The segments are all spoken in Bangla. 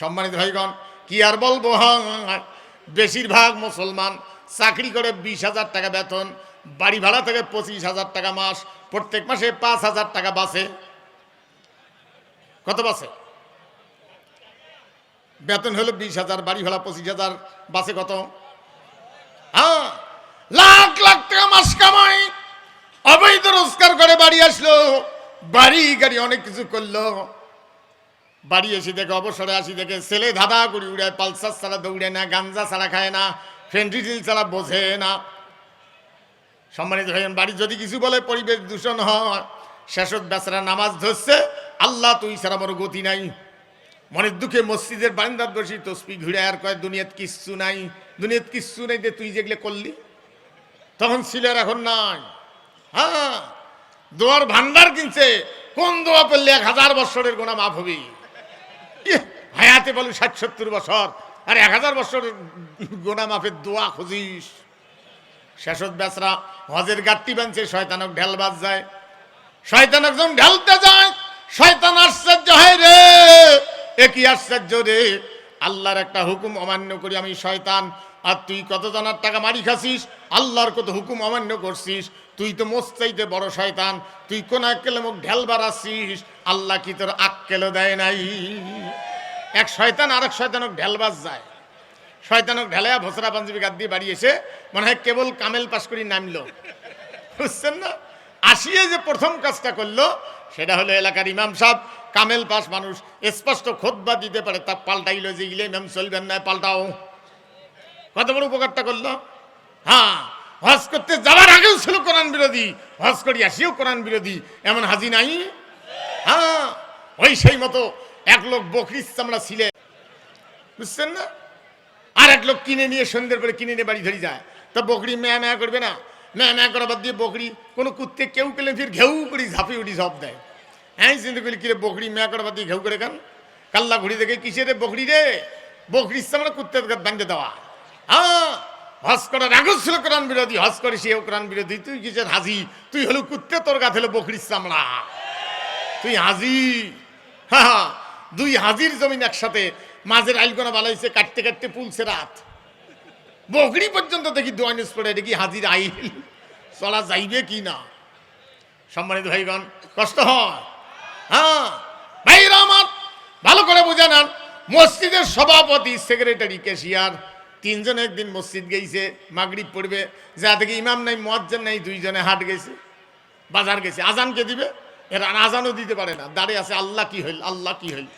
সম্মানিত ভাইগণ, কি আর বলব বেশিরভাগ মুসলমান চাকরি করে বিশ হাজার টাকা বেতন, বাড়ি ভাড়া থেকে পঁচিশ হাজার টাকা মাস, প্রত্যেক মাসে পাঁচ হাজার টাকা বাসে। কত বাসে? বেতন হলো বিশ হাজার, বাড়ি ভাড়া পঁচিশ হাজার, বাসে কত? হ্যাঁ লাখ লাখ টাকা মাস কামাই, অবৈধ রোজগার করে বাড়ি আসলো, বাড়ি গাড়ি অনেক কিছু করল। বাড়ি এসে দেখে, অবসরে আসি দেখে, ছেলে ধাঁধা করে উড়ায় পালসার ছাড়া দৌড়ে না, গাঞ্জা ছাড়া খায় না ফেন্টিটিল ছাড়া বোঝে না। সম্মানিত ভাইয়ের বাড়ি যদি কিছু বলে, পরিবেশ দূষণ হয়। শেষত বেচারা নামাজ ধরছে, আল্লাহ তুই ছাড়া বড় গতি নাই। মনের দুঃখে মসজিদের বারিন্দার বসি তসপি ঘুরে আর কয়, দুনিয়াত কিচ্ছু নাই, দুনিয়াত কিচ্ছু নাই যে তুই যেগুলো করলি। তখন ছিল আর এখন নাই। হ্যাঁ দোয়ার ভান্ডার কিনছে, কোন দোয়া পড়লে এক হাজার বছরের গোনা মাফ হবে? হায়াতে বলি ষাট সত্তর বছর। আর এক হাজার বছরের গোনা মাফের দোয়া খুঁজিস। শেষত বেচরা হজের গাট্টি বানছে শয়তানক ঢেলবাজ যায় শয়তান একজন ঢেলতে যায়, শয়তান আশ্চর্য হয় রে। এ কি আশ্চর্য রে? আল্লাহর একটা হুকুম অমান্য করি আমি, শয়তান। আর তুই কত জনের টাকা মারি খাসিস? আল্লাহর কত হুকুম অমান্য করছিস? তুই তো মোস্তাইতে বড় শয়তান, তুই কোন আক্কেলে মুখ ঢেল বাড়াচ্ছিস? আল্লাহ কি তোর আক্কেলও দেয় নাই? এক শয়তান আরেক শয়তানক ঢেলবাজ যায় শয়তানক ঢেলায়া ভসরা পাঞ্জাবি গাদ দিয়ে বাড়ি এসে মনে হয় কেবল কামেল পাস করি নামলো। বুঝছেন না? আসিয়ে যে প্রথম কাজটা করল, সেটা হলো এলাকার ইমাম সাহেব, কামেল পাস মানুষ, স্পষ্ট খোদবা দিতে পারে, তা পাল্টাইলো যে গিলে ইমাম চলবেন না, পাল্টাও। কত বড় উপকারটা করল? হ্যাঁ হজ করতে যাওয়ার আগেও ছিল কোরআন বিরোধী, হজ করি আসিও কোরআন বিরোধী। এমন হাজি নাই? হ্যাঁ ওই সেই মতো এক লোক বকরির চামড়া ছিলে। বুঝছেন না? আর এক লোক কিনে নিয়ে সন্ধ্যের পরে কিনে নিয়ে বাড়ি ধরে যায়। তা বকরি ম্যা ম্যা করবে না। ম্যা ম্যা করা বাদ দিয়ে বকরি, কোনো কুত্তে কেউ কেলে ফির ঘেউ করি ঝাঁপিয়ে উঠি ঝপ দেয়। হ্যাঁ চিন্তা করি, কিরে বকরি ম্যা করা বাদ দিয়ে ঘেউ করে খান কাল্লা ঘুরি দেখে কিসে রে বকরি রে? বকরির চামড়া কুত্তে বাঁধতে দেওয়া। হ্যাঁ হজ করার আগেও ছিল কোরআন বিরোধী হজ করে কোরআন বিরোধী। তুই কিসের হাজি? তুই হলো কুত্তে, তোর গাত হলো বকরির চামড়া। তুই হাজি? হ্যাঁ দুই হাজির জমিন একসাথে মাঝের আইলগোনা বালাইছে কাটতে কাটতে পুলছে রাত। বকরি পর্যন্ত দেখি দোয়ানিস পড়ে, দেখি হাজির আইল। চলা যাইবে কি না? সম্মানিত ভাইগণ, কষ্ট হয়। হ্যাঁ ভাইরা আমার, ভালো করে বুঝে নেন, মসজিদের সভাপতি সেক্রেটারি কেশিয়ার তিনজন একদিন মসজিদ গেছে মাগরিব পড়বে, যা থেকে ইমাম নাই মজ্জান নাই, দুইজনে হাট গেছে বাজার গেছে আজানকে দিবে, এরা আজানও দিতে পারে না। দাঁড়িয়ে আছে, আল্লাহ কি হইল, আল্লাহ কি হইল।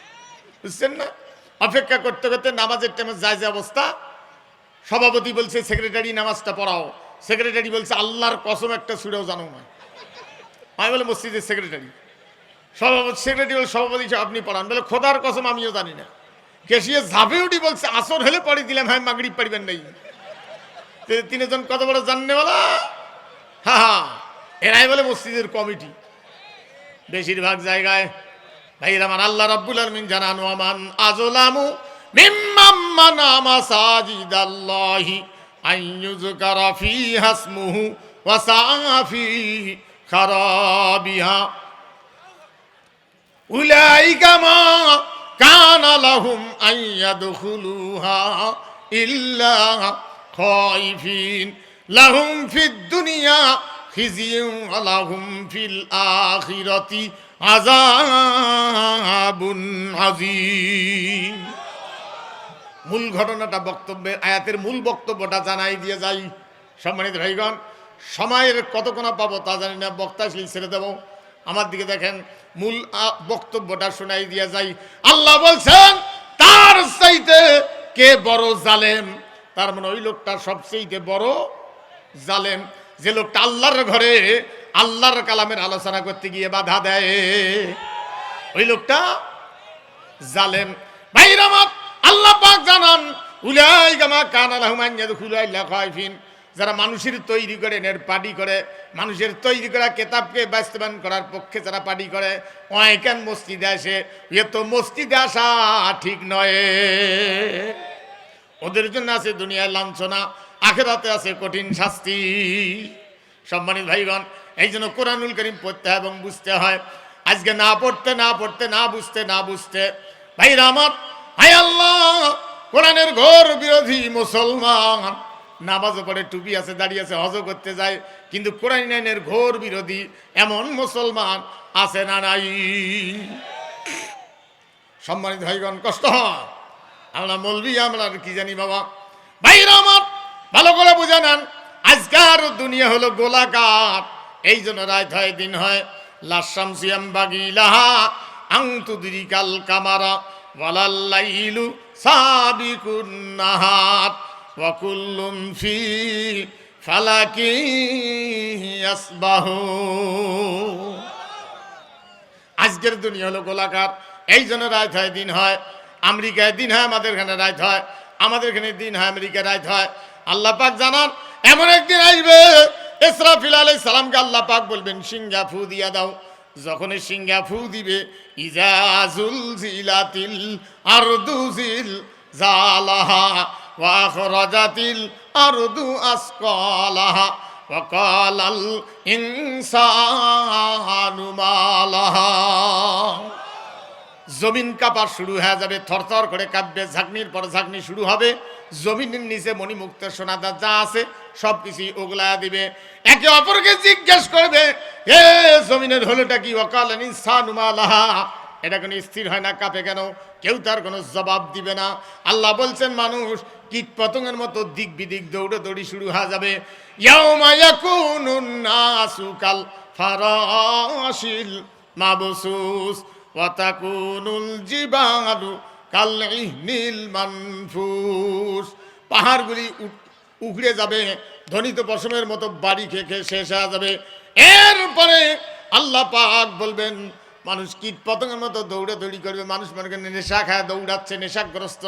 বুঝছেন না? অপেক্ষা করতে করতে নামাজের টাইমে যায় যে অবস্থা, সভাপতি বলছে, সেক্রেটারি, নামাজটা পড়াও। সেক্রেটারি বলছে, আল্লাহর কসম, একটা ছুড়েও জানো না। আমি বলে মসজিদের সেক্রেটারি। সভাপতি, সেক্রেটারি বলে সভাপতি, আপনি পড়ান। বলে, খোদার কসম, আমিও জানি না। কেশিয়ে ঝাঁপে উঠি বলছে, আসর হলে পড়ে দিলাম হ্যাঁ মাগরিব পারিবেন নাই। তিনজন কত বড় জাননে বলা হ্যাঁ হ্যাঁ এরাই বলে মসজিদের কমিটি। বেশিরভাগ জায়গায় ভাই আমার আল্লাহ রাব্বুল আলামিন জানানো আমান আজলামু মিম্মাম মানা মাসাজিদাল্লাহি আইয়ুযকারা ফি হাসমুহু ওয়া সাফি খারাবিহা। উলাইকা মা কানা লাহুম আইয়াদখুলুহা ইল্লা খাইফিন। লাহুম ফিদ দুনিয়া খিজিয়ুন ওয়া লাহুম ফিল আখিরাতি আযাবুন আযীম। মূল ঘটনাটা বক্তব্যের, আয়াতের মূল বক্তব্যটা জানাই দিয়ে যাই। সম্মানিত ভাইগণ, সময়ের কতক্ষণা পাবো তা জানি না, বক্তা ছেড়ে দেবো। আমার দিকে দেখেন, মূল বক্তব্যটা শোনাই দিয়ে যাই। আল্লাহ বলছেন, তার চাইতে কে বড় জালেম? তার মানে ওই লোকটা সবচেয়ে বড় জালেম। যে লোকটা আল্লাহর ঘরে আল্লাহর কালামের আলোচনা করতে গিয়ে বাধা দেয়, ওই লোকটা জালেম। ভাইরা আমার, আল্লাহ পাক জানান উলাই গামা কান আলহমান ইয়াদখুলাইল্লা খাইফিন। যারা মানুষের তৈরি করে নের পার্টি করে, মানুষের তৈরি করা কেতাবকে বাস্তবায়ন করার পক্ষে যারা পার্টি করে অনেকেন মসজিদে আসে, এ তো মসজিদে আসা ঠিক নয়। ওদের জন্য আছে দুনিয়ার লাঞ্ছনা, আখেরাতে আছে কঠিন শাস্তি। সম্মানিত ভাইগণ, এই জন্য কোরআনুল করিম পড়তে হয় এবং বুঝতে হয়। আজকে না পড়তে না পড়তে, না বুঝতে না বুঝতে ভাই আমার, হায় আল্লাহ, কোরআনের ঘোর বিরোধী মুসলমান। নামাজ পড়ে টুপি আছে দাঁড়িয়ে আছে হজ করতে যায়। কিন্তু কোরআন আইনের ঘোর বিরোধী এমন মুসলমান আছে না নাই। সম্মানিত ভাইগণ, কষ্ট আমরা মলবি আমরা কি জানি বাবা। ভাইরা আমার, ভালো করে বুঝে নেন। আজকার দুনিয়া হলো গোলাকার। এই জন্য রাত হয়, দিন হয়। লাসাম সিয়াম বাগিলাহা দিরিকাল কামারা। ওয়ালাল্লাইলু সাবিকুন ওয়া কুল্লুম ফি ফালাকি ইয়াসবাহু আজকের দুনিয়া হলো গোলাকার এই জন্য রাত হয়, দিন হয়। আমেরিকায় দিন হয়, আমাদের এখানে রাত হয়। আমাদের এখানে দিন হয়, আমেরিকায় রাত হয়। আল্লাহ পাক জানান, এমন একদিন আসবে ইসরাফিল আলাই সালামকে আল্লাহ পাক বলবেন, সিংহা ফু দিয়া দাও। যখন সিংহা ফু দিবে ইজাজুল জিলাতিল আরদু জিল জালাহা। ওয়া আখরাজাতিল আরদু আসকালাহা وقال الإنسان ما لها জমিন কাঁপা শুরু হয়ে যাবে থরথর করে কাঁপবে ঝাঁকনির পর ঝাঁকনি শুরু হবে জমিনের নিচে মণিমুক্ত সোনাদার যা আছে সব কিছুই ওগলা দিবে একে অপরকে জিজ্ঞেস করবে এ জমিনের হলোটা কি অকাল ইনসানুমালাহা এটা কোনো স্থির হয় না কাঁপে কেন কেউ তার কোনো জবাব দিবে না আল্লাহ বলছেন মানুষ কীট পতঙ্গের মতো দিক বিদিক দৌড়ে দৌড়ি শুরু হয়ে যাবে। কাল ফারাশিল মাবসুস ওয়াতাকুনুল জিবালু কাল ইহনিল মানফুস। পাহাড়গুলি উগড়ে যাবে ধ্বনিত পশমের মতো বাড়ি খেয়ে শেষ হয়ে যাবে। এরপরে আল্লাহ পাক বলবেন মানুষ কীট পতঙ্গের মতো দৌড়ে দৌড়ি করবে, মানুষ মনে করেন নেশা খায়, দৌড়াচ্ছে, নেশাগ্রস্ত।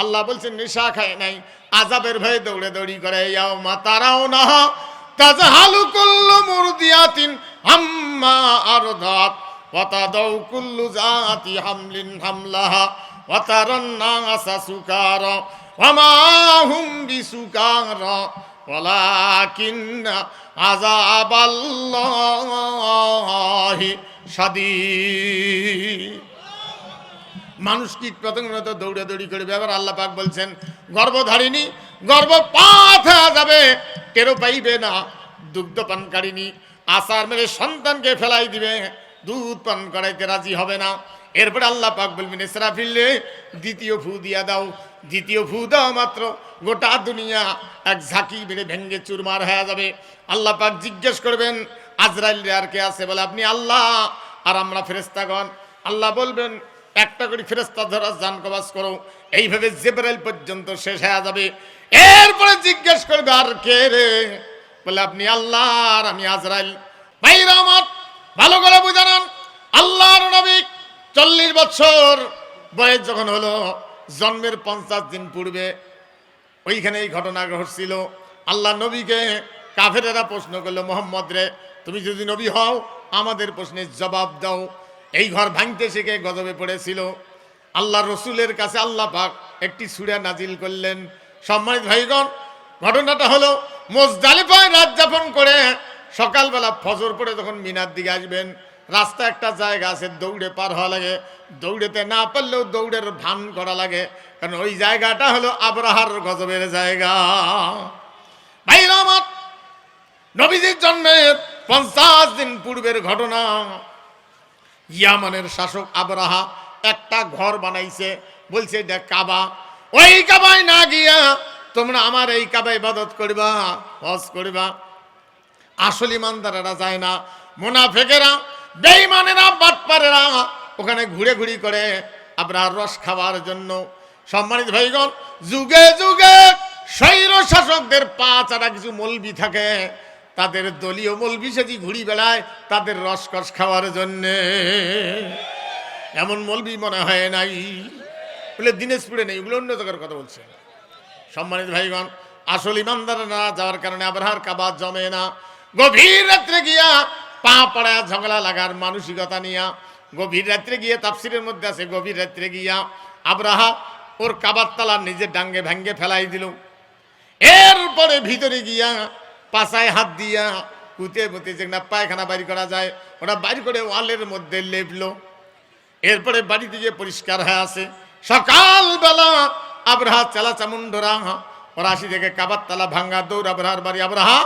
আল্লাহ বলছে নেশা খায় নাই আজাবের ভয়ে দৌড়ে দৌড়ি করে, ইয়াও মা তারাও না, তাজহালু কুল্লু মুরদিয়াতিন হাম্মা আরদাত ওয়াতাদাউ কুল্লু জাতি হামলিন হামলাহা ওয়াতারান নাসা সুকারা ওয়ামা হুম বিসুকারা, ওয়ালাকিন্না আযাবাল্লাহি শাদীদ মানুষ কীট পতঙ্গের মতো দৌড়ে দৌড়ি করবে আবার আল্লাহ পাক বলছেন, গর্ভধারিণী, গর্ভপাত হয়ে যাবে টেরো পাইবে না। দুগ্ধ পানকারিনী আসার মেরে সন্তানকে ফেলাই দিবে, দুধ পান করাইতে রাজি হবে না। এরপরে আল্লাহ পাক বলবেন, এসরা ফিরলে দ্বিতীয় ফু দিয়া দাও। দ্বিতীয় ফু দাও মাত্র, গোটা দুনিয়া এক ঝাঁকি বেড়ে ভেঙ্গে চুরমার হয়ে যাবে। আল্লাহ পাক জিজ্ঞেস করবেন আজরাইল আর কে আছে বলে আপনি আল্লাহ। আর আমরা ফেরেস্তাগণ আল্লাহ বলবেন, একটা করে ফেরেস্তা ধরা জান কবাস করো। এইভাবে জেবরাইল পর্যন্ত শেষ হয়ে যাবে। এরপরে জিজ্ঞেস করবে, আর কে রে? বলে, আপনি আল্লাহ আর আমি আজরাইল। ভাইরা আমার, ভালো করে বুঝানান। আল্লাহর নবী চল্লিশ বছর বয়স যখন হলো, জন্মের পঞ্চাশ দিন পূর্বে, ওইখানে এই ঘটনা ঘটছিল। আল্লাহ নবীকে কাফেরেরা প্রশ্ন করল, মোহাম্মদ রে তুমি যদি নবী হও, আমাদের প্রশ্নের জবাব দাও। এই ঘর ভাঙতে শিখে গজবে পড়েছিল। আল্লাহ রসুলের কাছে আল্লাহ পাক একটি সুরা নাজিল করলেন। সম্মানিত ভাইগণ, ঘটনাটা হলো মোজদালিফায় রাত যাপন করে সকালবেলা ফজর পড়ে যখন মিনার দিকে আসবেন, রাস্তা একটা জায়গা আছে, দৌড়ে পার হওয়া লাগে। দৌড়েতে না পারলেও দৌড়ের ভান করা লাগে। কারণ ওই জায়গাটা হলো আবরাহার গজবের জায়গা। ভাইরা আমার, নবীজির জন্মের পঞ্চাশ দিন পূর্বের ঘটনা। ইয়ামানের শাসক আবরাহা একটা ঘর বানাইছে, বলছে এটা কাবা, ওই কাবায় না গিয়া তোমরা আমার এই কাবা ইবাদত করিবা, হজ করবা। আসল ইমানদারেরা যায় না। মুনাফেকেরা, বেঈমানেরা, বাটপারেরা ওখানে ঘুরে ঘুরি করে আপনার রস খাওয়ার জন্য। সম্মানিত ভাইগণ, যুগে যুগে স্বৈর শাসকদের পা চারা কিছু মলবি থাকে। তাদের দলীয় মলবি সেজি ঘুরি বেড়ায় তাদের রসকস খাওয়ার জন্যে। এমন মলবি মনে হয় নাই। বলে দিনাজপুরে নেই, ওগুলো অন্য জায়গার কথা বলছে। সম্মানিত ভাইগণ, আসল ইমানদার না, যাওয়ার কারণে আবরাহার কাবাদ জমে না। গভীর রাত্রে গিয়া পা পড়া ঝগড়া লাগার মানসিকতা নিয়া। গভীর রাত্রে গিয়ে তাফসিরের মধ্যে আছে, গভীর রাত্রে গিয়া আবরাহা ওর কাবার তালা নিজের ডাঙ্গে ভেঙ্গে ফেলাই দিল। এরপরে ভিতরে গিয়া পাশায় হাত দিয়া কুতে পুতে যে না পায়খানা বাড়ি করা যায় ওরা বাড়ি করে ওয়ালের মধ্যে লেপলো। এরপরে বাড়িতে গিয়ে পরিষ্কার হয়ে আসে। সকালবেলা আবরাহা চালা চামুন্ডরা ওরা আসি থেকে কাবার তালা ভাঙ্গা, দৌড় আবরাহার বাড়ি। আবরাহা,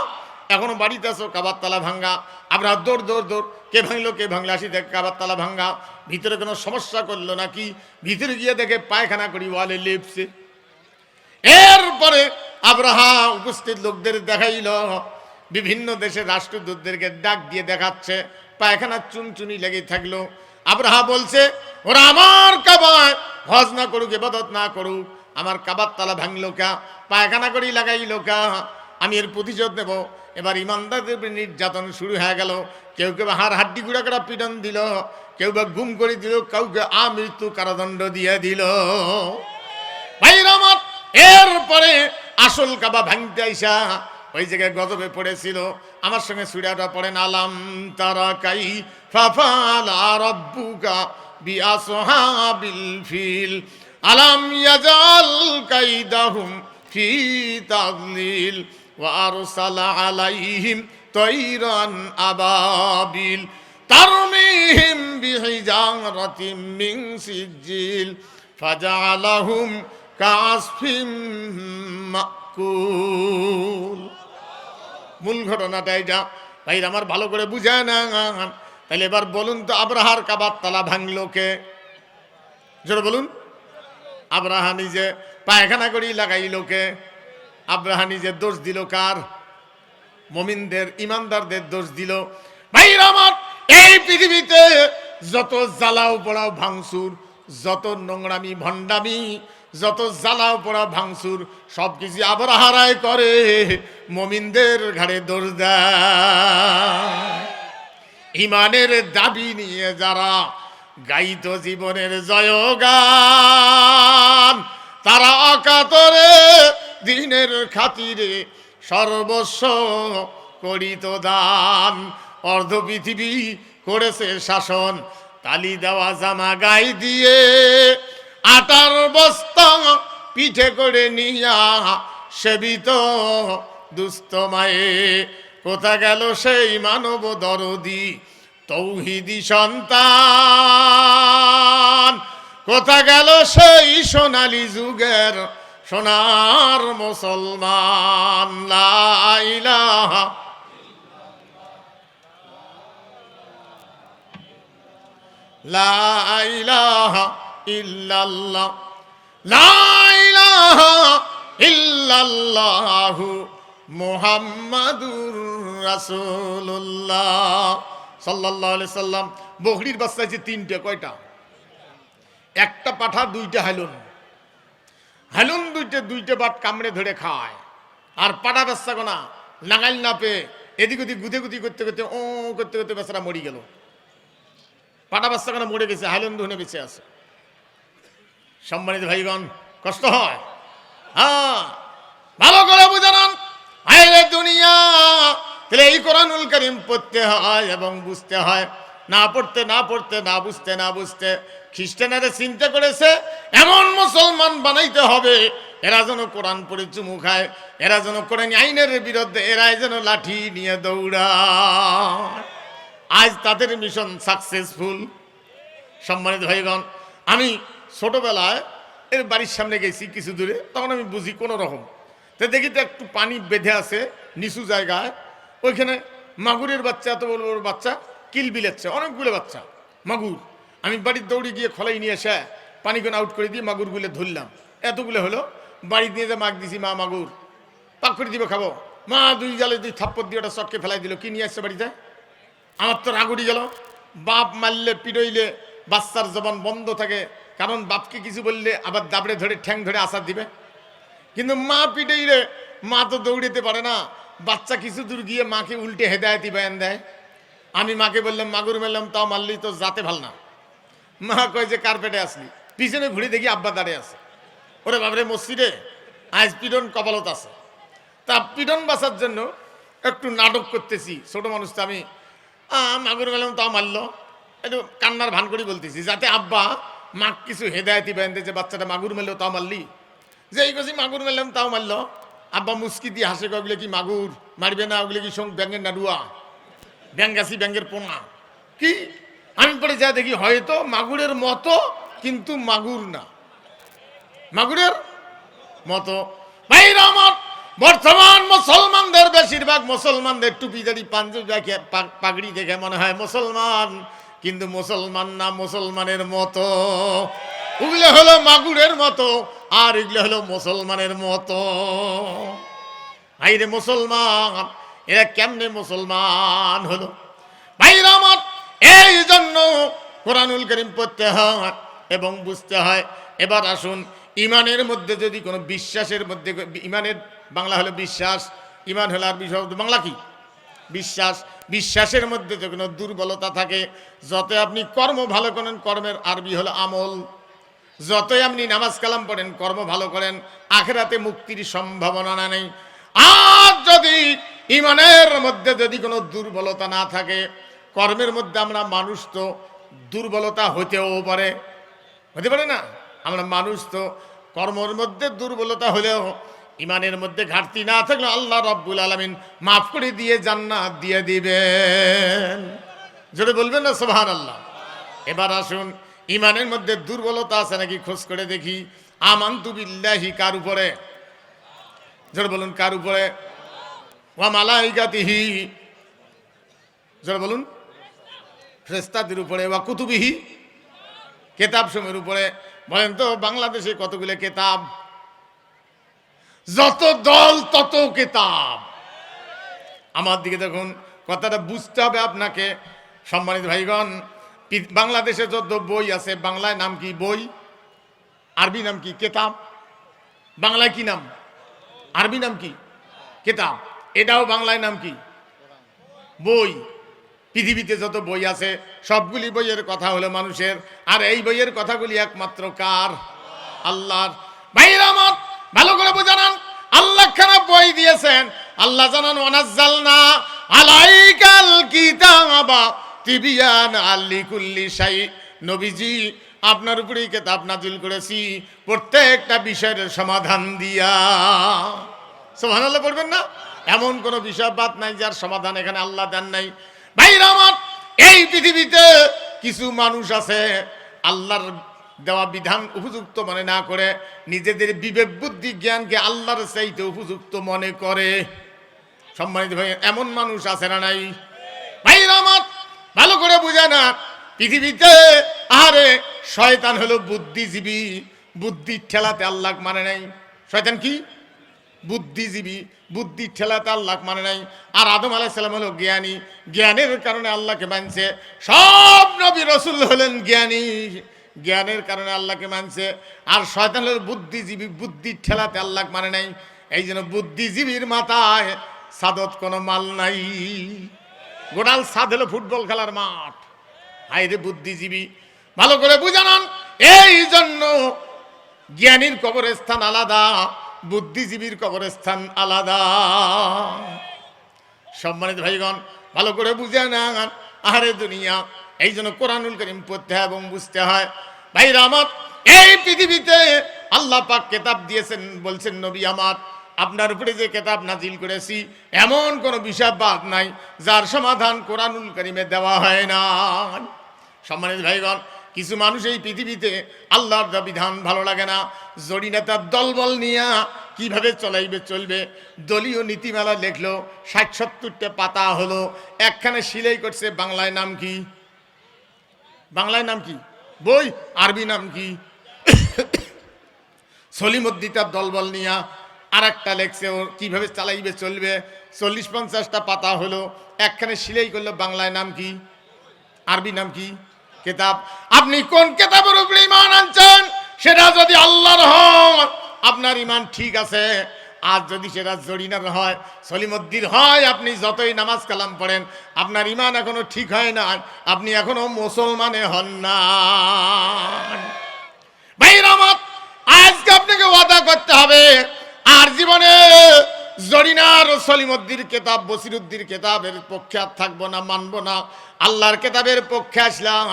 এখনও বাড়িতে আসো কাবার তালা ভাঙ্গা। আবরাহা, দৌড় দৌড় দৌড়। কে ভাঙলো কে ভাঙলো? আসি দেখে কাবার তালা ভাঙ্গা। ভিতরে কোনো সমস্যা করল নাকি? ভিতরে গিয়ে দেখে পায়খানা করি, ওয়ালে লেপছে। এরপরে আব্রাহা উপস্থিত লোকদের দেখাইল। বিভিন্ন দেশের রাষ্ট্রদূতদেরকে ডাক দিয়ে দেখাচ্ছে। পায়খানা চুনচুনি লেগে থাকল। আব্রাহা বলছে, ওরা আমার কাবায়। হজ না করুক এবাদত না করুক। আমার কাবার তালা ভাঙলো কা? পায়খানা করি লাগাইলো কা? আমি এর প্রতিশোধ নেব। এবার ইমানদারদের নির্যাতন শুরু হয়ে গেল। কেউ কেউ হাড় হাড্ডি গুঁড়া করে পিটন দিল। কেউ বা গুম করে দিল। কাউকে আমৃত্যু কারাদণ্ড দিয়ে দিল। ভাইরা আমার এরপরে আসল কাবা ভাঙতে আইসা, ওই জায়গায় গজবে পড়েছিল। আমার সঙ্গে সুরাটা পড়েন আলাম তারা কাই ফাফালা রব্বুকা বিআসহাবিল ফিল। আলাম ইয়াজাল কাইদাহুম ফি তাদলিল ওয়া আরসালা আলাইহিম তৈরান আবাবিল। তারমিহিম বিহিজারাতিম মিন সিজিল ফাজআলাহুম কাসফিম মাকুল। মূল ঘটনাটা এটা ভাই আমার ভালো করে বুঝায় না তাহলে এবার বলুন তো আব্রাহার কাবার তালা ভাঙলো কে? জোরে বলুন। আব্রাহা নিজে পায়খানা করি লাগাইল কে? আব্রাহা নিজে দোষ দিল কার? মমিনদের, ইমানদারদের দোষ দিল। ভাইরা আমার, এই পৃথিবীতে যত জ্বালাও পড়াও ভাঙসুর যত নোংরামি, ভণ্ডামি যত জ্বালাও পড়া ভাঙসুর সব কিছু আবার হারায় করে। মমিনদের ঘাড়ে দোষ ইমানের দাবি নিয়ে যারা গাইত জীবনের জয়গান, তারা অকাতরে দিনের খাতিরে সর্বস্ব করিত দান। অর্ধ পৃথিবী করেছে শাসন, তালি দেওয়া জামা গাই দিয়ে আটার বস্তা পিঠে করে নিয়া সেবিত দুস্থ মায়ে। কোথা গেল সেই মানব দরদি? তৌহিদি সন্তান। কোথা গেল সেই সোনালী যুগের সোনার মুসলমান? লা ইলাহা লা ইলাহা ইল্লাল্লাহ। লা ইলাহা ইল্লাল্লাহু সাল্লাম। বাচ্চা তিনটে, কয়টা? একটা পাঠা, দুইটা হালুন। হালুন দুইটা দুইটা বাট কামড়ে ধরে খায়। আর পাটা বাচ্চা গোনা, নাগাল না পেয়ে এদিক ওদিক গুদে গুদি করতে করতে, ও করতে করতে বেচারা মরি গেল। পাটা বাচ্চা কেন মরে গেছে হাইলন দুহনে বেঁচে আছে। সম্মানিত ভাইগণ, কষ্ট হয়। হ্যাঁ ভালো করে বুঝানান। আইরে দুনিয়া, তাহলে এই কোরআনুল করিম পড়তে হয় এবং বুঝতে হয়। না পড়তে না পড়তে, না বুঝতে না বুঝতে। খ্রিস্টানেরা চিন্তা করেছে, এমন মুসলমান বানাইতে হবে, এরা যেন কোরআন পড়ে চুমু খায়, এরা যেন কোরআন আইনের বিরুদ্ধে এরাই যেন লাঠি নিয়ে দৌড়া আজ তাদের মিশন সাকসেসফুল সম্মানিত ভাইগণ, আমি ছোটবেলায় এর বাড়ির সামনে গেছি কিছু দূরে, তখন আমি বুঝি কোনো রকম। তো দেখি তো একটু পানি বেঁধে আছে নিচু জায়গায়। ওইখানে মাগুরের বাচ্চা, এত বড় বড় বাচ্চা, কিল বিলাচ্ছে অনেকগুলো বাচ্চা, মাগুর। আমি বাড়ির দৌড়ে গিয়ে খলাই নিয়ে এসে পানিগুলো আউট করে দিয়ে মাগুরগুলো ধরলাম। এতগুলো হলো বাড়ি নিয়ে যে মাগ দিছি, মা, মাগুর, পাক করে দিবে, খাব। মা, দুই জালে দুই থাপ্পর দিয়ে ওটা চটকে ফেলাই দিল, কি নিয়ে আসছে বাড়িতে? আমার তো রাগুড়ি গেল। বাপ মারলে পিড়ইলে বাচ্চার জবান বন্ধ থাকে। কারণ বাপকে কিছু বললে আবার দাবড়ে ধরে ঠ্যাং ধরে আসার দিবে। কিন্তু মা পিটাইলে মা তো দৌড়েতে পারে না। বাচ্চা কিছু দূর গিয়ে মাকে উল্টে হেদায়তি বয়ান দেয়। আমি মাকে বললাম মাগুর মেললাম, তাও মারলি তো যাতে ভালো না। মা কয় যে কার্পেটে আসলি? পিছনে ঘুরে দেখি আব্বা দাঁড়িয়ে আছে। ওরে বাবরে মসজিদে আজ পিডন কপালত আছে। তা পিডন বাঁচার জন্য একটু নাটক করতেছি। ছোট মানুষ তো আমি মাগুর মেলাম তাও মারলো। একটু কান্নার ভান করি বলতেছি, যাতে আব্বা মাক কিছু হেদায়তি বেঁধে যে বাচ্চাটা মাগুর মেলো তাও মারলি। যে এই কছি মাগুর মেললাম তাও মারলো। আব্বা মুস্কি দিয়ে হাসে ওগুলো কি মাগুর? মারবে না? ওগুলো কি সঙ্গ ব্যাঙ্গের নাড়ুয়া? ব্যাঙ্গাসি ব্যাঙ্গের পোনা? কি? আমি পরে যা দেখি, হয়তো মাগুরের মতো, কিন্তু মাগুর না। মাগুরের মতো। ভাইরা আমার বর্তমান মুসলমানদের বেশিরভাগ মুসলমানদের টুপি দাড়ি পাঞ্জাবি পাগড়ি দেখে মনে হয় মুসলমান। কিন্তু মুসলমান না মুসলমানের মতো। ওগুলো হলো মাগুরের মতো, আর এগুলো হলো মুসলমানের মতো। ভাইরে মুসলমান, এরা কেমনে মুসলমান হলো? ভাইরা আমার, এই জন্য কোরআনুল করিম পড়তে হয় এবং বুঝতে হয়। এবার আসুন, ইমানের মধ্যে যদি কোনো বিশ্বাসের মধ্যে, ইমানের বাংলা হলো বিশ্বাস, ইমান হলো আর বাংলা কি? বিশ্বাস। বিশ্বাসের মধ্যে যে কোনো দুর্বলতা থাকে যত আপনি কর্ম ভালো করেন, কর্মের আরবি হলো আমল। যতই আপনি নামাজ কালাম পড়েন, কর্ম ভালো করেন, আখেরাতে মুক্তির সম্ভাবনা নেই। আর যদি ইমানের মধ্যে যদি কোনো দুর্বলতা না থাকে, কর্মের মধ্যে আমরা মানুষ তো দুর্বলতা হতেও পারে। হতে পারে না? আমরা মানুষ তো কর্মের মধ্যে দুর্বলতা হলেও ইমানের মধ্যে ঘাটতি না থাকলে আল্লাহ রব্বুল আলমিন মাফ করে দিয়ে জান্নাত দিয়ে দিবেন। যেটা বলবেন না সোহান আল্লাহ এবার আসুন, ইমানের মধ্যে দুর্বলতা আছে নাকি খোঁজ করে দেখি। আমান্তু বিল্লাহি, কার উপরে? জোরে বলুন, কার উপরে? ওয়া মালাইকাতিহি। জোরে বলুন। ফ্রেস্তাদের উপরে, ওয়া কুতুবিহি। কেতাব সময়ের উপরে। বলেন তো, বাংলাদেশে কতগুলো কেতাব? যত দল, তত কেতাব। আমার দিকে দেখুন, কথাটা বুঝতে হবে আপনাকে, সম্মানিত ভাইগণ। বাংলাদেশে যত বই আছে, বাংলায় নাম কি বই? আরবি নাম কি কেতাব? বাংলায় কি নাম? আরবি নাম কি? কেতাব। এটাও বাংলায় নাম কি? বই। পৃথিবীতে যত বই আছে, সবগুলি বইয়ের কথা হলো মানুষের। আর এই বইয়ের কথাগুলি একমাত্র কার? আল্লাহর। ভাইরা আমার ভালো করে বোঝানান। আল্লাহ খানা বই দিয়েছেন? আল্লাহ জানান, ওয়ানাজ্জালনা আলাইকাল কিতাবা তিবিয়ান আল্লি কুল্লি শাই নবীজি, আপনার উপরেই কেতাব নাজিল করেছি, প্রত্যেকটা বিষয়ের সমাধান দিয়া। সুবহানাল্লাহ, পড়বেন না? এমন কোন বিষয় বাদ নাই যার সমাধান এখানে আল্লাহ দেন নাই। ভাইরা আমার, এই পৃথিবীতে কিছু মানুষ আছে, আল্লাহর দেওয়া বিধান উপযুক্ত মনে না করে নিজেদের বিবেক বুদ্ধি জ্ঞানকে আল্লাহর চাইতে উপযুক্ত মনে করে। সম্মানিত ভাই, এমন মানুষ আছে না নাই? ভাইরা আমার ভালো করে বুঝে না, পৃথিবীতে আরে শয়তান হলো বুদ্ধিজীবী। বুদ্ধির ঠেলাতে আল্লাহ মানে নাই। শয়তান কি? বুদ্ধিজীবী। বুদ্ধি ঠেলাতে আল্লাহ মানে নাই। আর আদম আলাইসাল্লাম হলো জ্ঞানী। জ্ঞানের কারণে আল্লাহকে মানছে। সব নবী রসুল হলেন জ্ঞানী। জ্ঞানের কারণে আল্লাহকে মানছে। আর শয়তান হলো বুদ্ধিজীবী বুদ্ধির ঠেলাতে আল্লাহ মানে নাই। এই জন্য বুদ্ধিজীবীর মাথায় সাদত কোনো মাল নাই। গোটাল সাদ হলো ফুটবল খেলার মাঠ। হাইরে বুদ্ধিজীবী, ভালো করে বুঝানান এই জন্য জ্ঞানীর কবরস্থান আলাদা, বুদ্ধিজীবীর কবরস্থান আলাদা। সম্মানিত ভাইগণ, ভালো করে বুঝে না আহারে দুনিয়া এই জন্য কোরআনুল করিম পড়তে হয় এবং বুঝতে হয়। ভাই আমার, এই পৃথিবীতে আল্লাহ পাক কেতাব দিয়েছেন, বলছেন, নবী আমার, আপনার উপরে যে কেতাব নাজিল করেছি, এমন কোনো বিষয় বাদ নাই, যার সমাধান কোরআনুল করিমে দেওয়া হয় না সম্মানিত ভাইগণ, কিছু মানুষ এই পৃথিবীতে আল্লাহর বিধান ভালো লাগে না জড়িনেতার দলবল নিয়ে কীভাবে চলাইবে, চলবে? দলীয় নীতিমালা লেখলো, ষাট সত্তরটা পাতা হলো, একখানে সিলাই করছে, বাংলায় নাম কি? বাংলায় নাম কি? বই? আরবি নাম কি? সলিমুদ্দিতার দলবল নিয়া আর একটা লেখছে ও, কীভাবে চালাইবে, চলবে? চল্লিশ পঞ্চাশটা পাতা হলো, একখানে সিলাই করল, বাংলায় নাম কি? আরবি নাম কি? কেতাব। আপনি কোন কেতাবের উপরে ইমান আনছেন? সেটা যদি আল্লাহর হয় আপনার ইমান ঠিক আছে আর যদি সেটা জরিনার হয় সলিমদ্দির হয়, আপনি যতই নামাজ কালাম পড়েন, আপনার ইমান এখনও ঠিক হয় না আপনি এখনও মুসলমানে হন না। ভাই আজকে আপনাকে ওয়াদা করতে হবে, আর জীবনে জরিনার সলিমদ্দির কেতাব বসিরুদ্দির কেতাবের পক্ষে আর থাকব না, মানবো না। আল্লাহর কেতাবের পক্ষে আসলাম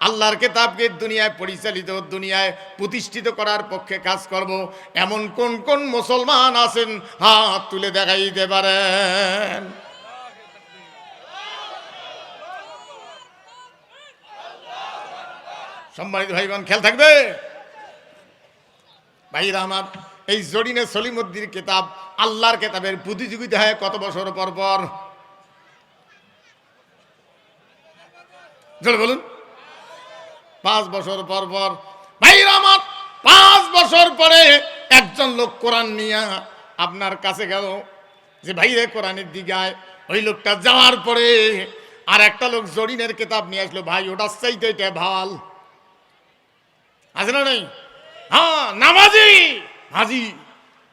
আল্লাহর কেতাবকে দুনিয়ায় পরিচালিত, দুনিয়ায় প্রতিষ্ঠিত করার পক্ষে কাজ করব। এমন কোন কোন মুসলমান আছেন? হাত তুলে দেখাইতে পারেন। সম্মানিত ভাই বোন খেয়াল থাকবে? ভাইরা আমার, এই জরিনে সলিমুদ্দির কেতাব আল্লাহর কেতাবের প্রতিযোগিতা হয় কত বছর পর পর? বলুন। পাঁচ বছর পর পর, ভাইরা আমার, পাঁচ বছর পরে একজন লোক কোরআন নিয়ে আপনার কাছে গেল। যে ভাইরে কোরআনের দিঘায় ওই লোকটা যাওয়ার পরে আর একটা লোক জরিনের কিতাব নিয়ে আসলো, ভাই ওটা চাইতে এটা ভালো। আছে না নেই? হ্যাঁ নামাজি, হাজি।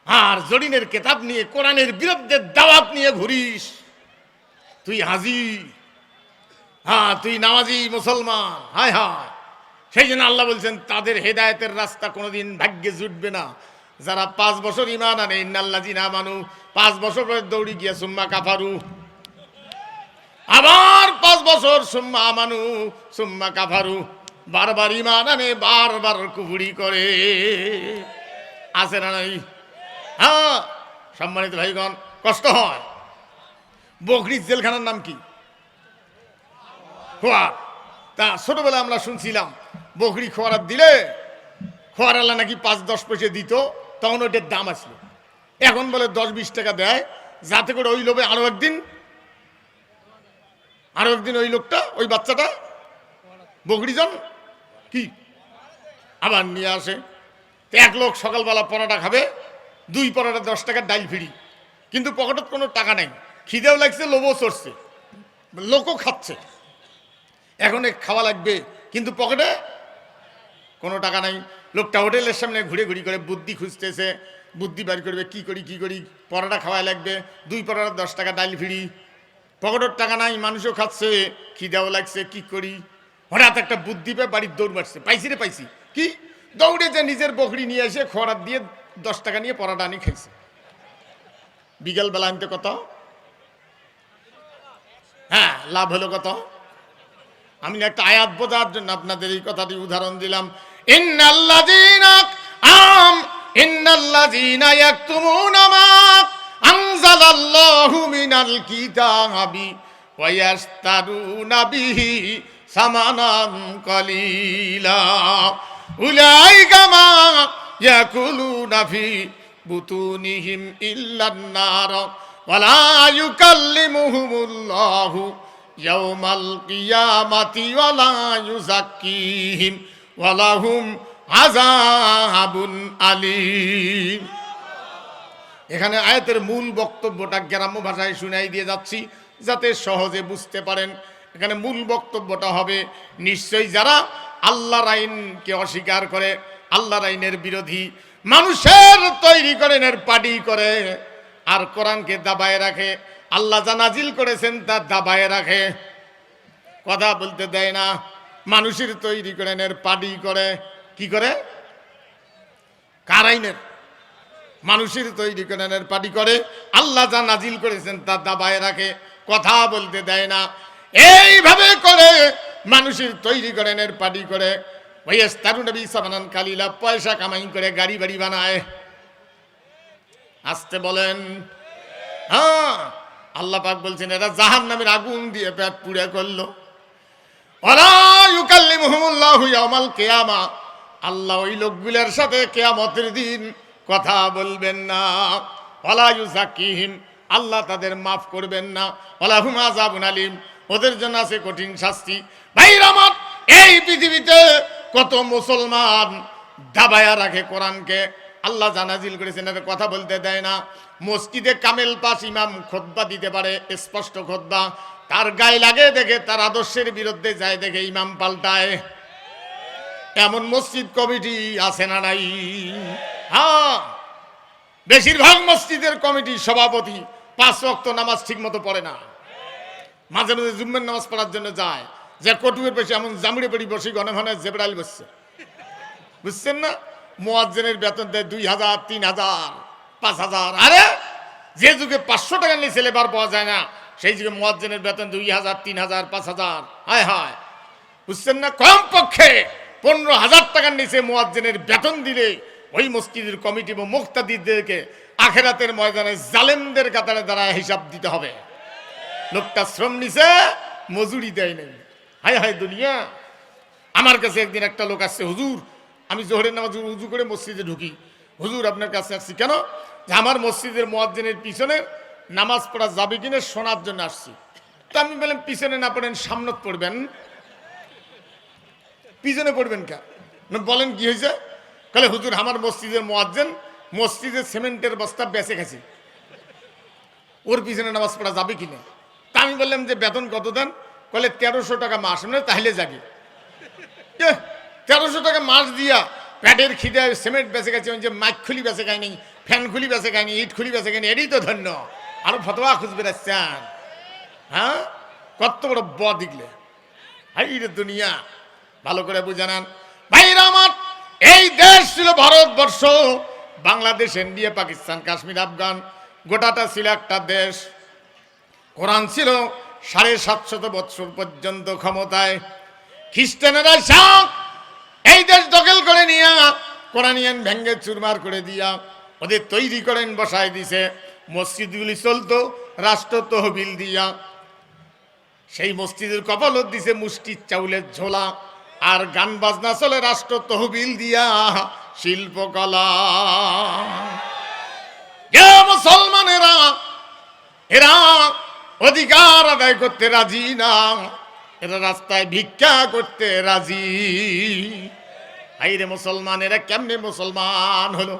আর জরিনের কেতাব নিয়ে, কোরআনের বিরুদ্ধে দাওয়াত নিয়ে ঘুরিস। তুই হাজি হ্যাঁ তুই নামাজি মুসলমান, হায় হায়। সেই জন্য আল্লাহ বলছেন, তাদের হেদায়েতের রাস্তা কোনোদিন ভাগ্যে জুটবে না। যারা পাঁচ বছর ইমান আনে ইন্নাল্লাহ জিনা মানু পাঁচ বছর পরে দৌড়ি গিয়া সুম্মা কাফারু। আবার পাঁচ বছর সুম্মা আমানু, সুম্মা কাফারু। বারবার ইমান আনে, বারবার কুহুড়ি করে। আছে না নাই? হ্যাঁ সম্মানিত ভাইগণ, কষ্ট হয়। বকরির জেলখানার নাম কি? তা ছোটবেলা আমরা শুনছিলাম বকরি খোয়ারাত দিলে খোয়ারালা নাকি পাঁচ, দশ পয়সা দিত, তখন ওইটার দাম আসলো। এখন বলে দশ, বিশ টাকা দেয়, যাতে করে ওই লোভে আরও একদিন আরও একদিন ওই লোকটা, ওই বাচ্চাটা, বকরিজন, কি? আবার নিয়ে আসে। এক লোক সকালবেলা পরোটা খাবে, দুই পরোটা দশ টাকার ডাইল ফিরি। কিন্তু পকেটত কোনো টাকা নেই। খিদেও লাগছে, লোভও চড়ছে। লোকও খাচ্ছে। এখন খাওয়া লাগবে, কিন্তু পকেটে কোনো টাকা নাই। লোকটা হোটেলের সামনে ঘুরে ঘুরি করে বুদ্ধি খুঁজতেছে, বুদ্ধি বার করবে, কি করি কি করি, পরোটা খাওয়াই লাগবে, দুই পরোটা দশ টাকা ডাইল ফিরি। পকেটের টাকা নাই, মানুষও খাচ্ছে, খিদাও লাগছে, কি করি? হঠাৎ একটা বুদ্ধি পেয়ে বাড়ির দৌড় মারছে। পাইছি রে পাইছি। কি? দৌড়ে যে নিজের বকরি নিয়ে এসে খরাত দিয়ে দশ টাকা নিয়ে পরোটা আনি খাইছে। বিকেল বেলা আনতে কত? হ্যাঁ লাভ হলো কত? আমি একটা আয়াত বোঝার জন্য আপনাদের এই কথাটি উদাহরণ দিলাম। ইন্নাল্লাযীনা আম, ইন্নাল্লাযীনা ইয়াকতুমুনা মা আনজালাল্লাহু মিনাল কিতাবি ওয়া ইয়াশতারুনা বিহি সামানান কালীলা। উলাইকা মা ইয়াকুলুনা ফি বুতুনিহিম ইল্লান নার। ওয়ালা ইউকাল্লিমুহুমুল্লাহু ইয়াউমাল কিয়ামাতি ওয়ালাহুম আযাবুন আলীম। এখানে আয়াতের মূল বক্তব্যটা গ্রাম্য ভাষায় শুনাই দিয়ে যাচ্ছি, যাতে সহজে বুঝতে পারেন। এখানে মূল বক্তব্যটা হবে, নিশ্চয়ই যারা আল্লাহর আইনকে অস্বীকার করে, আল্লাহর আইনের বিরোধী, মানুষের তৈরি করেন, এর পার্টি করে, আর কোরআনকে দাবায় রাখে, আল্লাহ যা নাজিল করেছেন তা দাবায় রাখে। কথা বলতে দেয় না। মানুষের তৈরি করেন এর পার্টি করে। কি করে? কার আইনের মানুষের তৈরি করেনের পার্টি করে। আল্লাহ যা নাজিল করেছেন তা দাবায় রাখে, কথা বলতে দেয় না। এইভাবে করে মানুষের তৈরি করেনের পার্টি করে। ওই তারুনবী সাবানান কালিলা, পয়সা কামাই করে, গাড়ি বাড়ি বানায়। আসতে বলেন। হ্যাঁ আল্লাহ পাক বলছেন, এরা জাহান নামের আগুন দিয়ে পেট পুড়ে করল ওলা ইউকাল্লিমুহুমুল্লাহু ইয়াউমাল কিয়ামা আল্লাহ ওই লোকগুলোর সাথে কেয়ামতের দিন কথা বলবেন না। ওলা ইউজাকিহিম আল্লাহ তাদের মাফ করবেন না। ওলা হুম আলিম, ওদের জন্য আছে কঠিন শাস্তি। ভাইরা আমার এই পৃথিবীতে কত মুসলমান দাবায়া রাখে কোরআনকে। আল্লাহ জানাজিল করেছেন এর কথা বলতে দেয় না। মসজিদে কামেল পাস ইমাম খোদ্া দিতে পারে, স্পষ্ট খোদ্া তার গায়ে লাগে দেখে, তার আদর্শের বিরুদ্ধে যায় দেখে ইমাম পাল্টায়। এমন মসজিদ কমিটি আছে না নাই? হ্যাঁ বেশিরভাগ মসজিদের কমিটি সভাপতি পাঁচ রক্ত নামাজ ঠিক মতো পড়ে না। মাঝে মাঝে জুম্মের নামাজ পড়ার জন্য যায়। যে কটুয়ের পেশে এমন জামুড়ে পেড়ি বসে ঘন ঘন জেবরাইল বসছে। বুঝছেন না? মোয়াজ্জেনের বেতন দেয় দুই হাজার, তিন হাজার, পাঁচ হাজার। আরে, যে যুগে পাঁচশো টাকা নিয়ে ছেলেবার পাওয়া যায় না সেই যুগে মোয়াজ্জেনের বেতন দুই হাজার, তিন হাজার, পাঁচ হাজার। হায় হায়। বুঝছেন না? কম পক্ষে পনেরো হাজার টাকার নিচে মোয়াজ্জেনের বেতন দিলে ওই মসজিদের কমিটি এবং মুক্তাদিদেরকে আখেরাতের ময়দানে জালেমদের কাতারে দ্বারা হিসাব দিতে হবে। লোকটা শ্রম নিছে, মজুরি দেয় নাই। হায় হায় দুনিয়া। আমার কাছে একদিন একটা লোক আসছে, হুজুর, আমি জোহরের নামাজ উজু করে মসজিদে ঢুকি। হুজুর, আপনার কাছে আসছি। কেন? যে আমার মসজিদের মোয়াজ্জিনের পিছনে নামাজ পড়া যাবে কিনা শোনার জন্য আসছি। তা আমি বললাম, পিছনে না পড়েন, সামনত পড়বেন। পিছনে পড়বেন না, বলেন কি হয়েছে? কলে হুজুর, আমার মসজিদের মোয়াজ্জেন, মসজিদের সিমেন্টের বস্তা বেঁচে গেছে। ওর পিছনে নামাজ পড়া যাবে কিনা? তা আমি বললাম যে, বেতন কত দেন? কলে তেরোশো টাকা মাস মানে তাহলে যাবে। তেরোশো টাকা মাস দিয়া প্যাটের খিদে, সিমেন্ট বেঁচে গেছে, ওই যে মাইক খুলি বেঁচে খায়নি ফ্যান খুলি বেঁচে খায়নি ইট খুলি বেঁচে খায়নি এটাই তো ধন্য। আরও ফতোয়া খুঁজবে রাখছেন হ্যাঁ? কত বড় ব দিগলে রে দুনিয়া। ভালো করে বুঝে নেন ভাইরা আমার, এই দেশ ছিল ভারতবর্ষ, বাংলাদেশ, ইন্ডিয়া, পাকিস্তান, কাশ্মীর, আফগান, গোটাটা ছিল একটা দেশ। কোরআন ছিল সাড়ে সাতশত বৎসর পর্যন্ত ক্ষমতায়। খ্রিস্টানেরা সব এই দেশ দখল করে নিয়া কোরআনিয়ান ভেঙ্গে চুরমার করে দিয়া ওদের তৈরি করেন, বসায় দিছে। মসজিদগুলি চলতো, রাষ্ট্র তহবিল দিয়া। সেই মসজিদের কপালত দিছে মুষ্টির চাউলের ঝোলা, আর গান বাজনা চলে রাষ্ট্র তহবিল দিয়া, শিল্পকলা। মুসলমানেরা, এরা অধিকার আদায় করতে রাজি না, এরা রাস্তায় ভিক্ষা করতে রাজি। হাইরে মুসলমান এরা কেমনে মুসলমান হলো?